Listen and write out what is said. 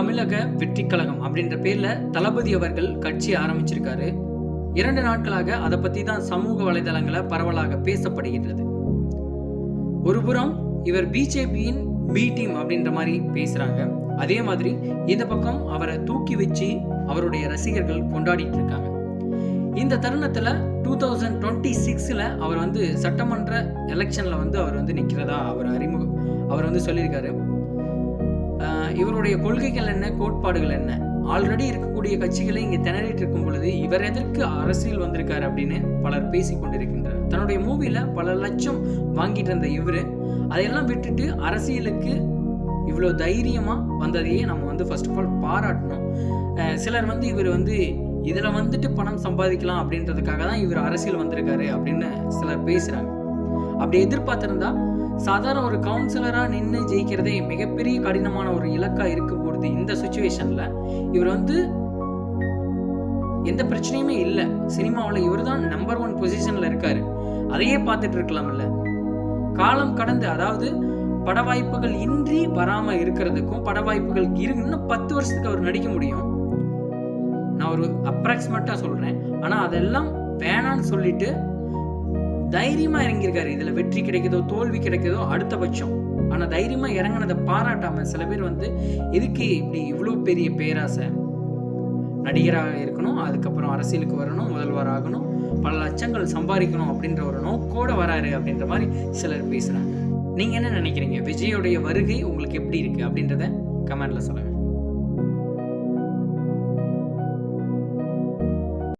தமிழக வெற்றி கழகம் அப்படின்ற பேர்ல தளபதி அவர்கள் கட்சி ஆரம்பிச்சிருக்காரு. இரண்டு நாட்களாக அதை பத்தி தான் சமூக வலைதளங்களை பரவலாக பேசப்படுகின்றது. ஒருபுறம் இவர் பிஜேபியின் பி டீம் அப்படின்ற மாதிரி பேசுறாங்க. அதே மாதிரி இந்த பக்கம் அவரை தூக்கி வச்சு அவருடைய ரசிகர்கள் கொண்டாடிட்டு இருக்காங்க. இந்த தருணத்துல டூ தௌசண்ட் டுவெண்ட்டி சிக்ஸில் அவர் வந்து சட்டமன்ற எலெக்ஷன்ல வந்து அவர் வந்து நிற்கிறதா அவர் அறிமுகம் அவர் வந்து சொல்லியிருக்காரு. இவருடைய கொள்கைகள் என்ன கோட்பாடுகள் என்ன? ஆல்ரெடி இருக்கக்கூடிய கட்சிகளை இங்கே திணறிட்டு இருக்கும் பொழுது இவர் எதற்கு அரசியல் வந்திருக்காரு அப்படின்னு பலர் பேசி கொண்டிருக்கின்றனர் தன்னுடைய மூவியில் பல லட்சம் வாங்கிட்டு இருந்த இவர் அதையெல்லாம் விட்டுட்டு அரசியலுக்கு இவ்வளோ தைரியமாக வந்ததையே நம்ம வந்து ஃபர்ஸ்ட் ஆஃப் ஆல் பாராட்டணும். சிலர் வந்து இவர் வந்து இதில் வந்துட்டு பணம் சம்பாதிக்கலாம் அப்படின்றதுக்காக தான் இவர் அரசியல் வந்திருக்காரு அப்படின்னு சிலர் பேசுகிறாங்க அப்படி எதிர்பார்த்திருந்தா சாதாரண ஒரு கவுன்சிலராக நின்று ஜெயிக்கிறதே மிகப்பெரிய கடினமான ஒரு இலக்கா இருக்கும் பொழுது இந்த சுச்சுவேஷனில் இவர் வந்து எந்த பிரச்சனையுமே இல்லை. சினிமாவில் இவர் தான் நம்பர் ஒன் பொசிஷனில் இருக்காரு. அதையே பார்த்துட்டு இருக்கலாம்ல. காலம் கடந்து அதாவது பட வாய்ப்புகள் இன்றி வராம இருக்கிறதுக்கும் பட வாய்ப்புகள் இரு இன்னும் பத்து வருஷத்துக்கு அவர் நடிக்க முடியும். நான் ஒரு அப்ராக்சிமேட்டாக சொல்றேன். ஆனா அதெல்லாம் வேணான்னு சொல்லிட்டு தைரியமா இறங்கியிருக்காரு. இதுல வெற்றி கிடைக்குதோ தோல்வி கிடைக்குதோ அடுத்த பட்சம். ஆனா தைரியமா இறங்குனதை பாராட்டாம சில பேர் வந்து எதுக்கு இப்படி இவ்வளோ பெரிய பேராசை? நடிகராக இருக்கணும் அதுக்கப்புறம் அரசியலுக்கு வரணும் முதல்வர் ஆகணும் பல லட்சங்கள் சம்பாதிக்கணும் அப்படின்ற ஒரு நோக்கோட வராரு அப்படின்ற மாதிரி சிலர் பேசுறாங்க. நீங்க என்ன நினைக்கிறீங்க? விஜயோடைய வருகை உங்களுக்கு எப்படி இருக்கு அப்படின்றத கமெண்ட்ல சொல்லுங்க.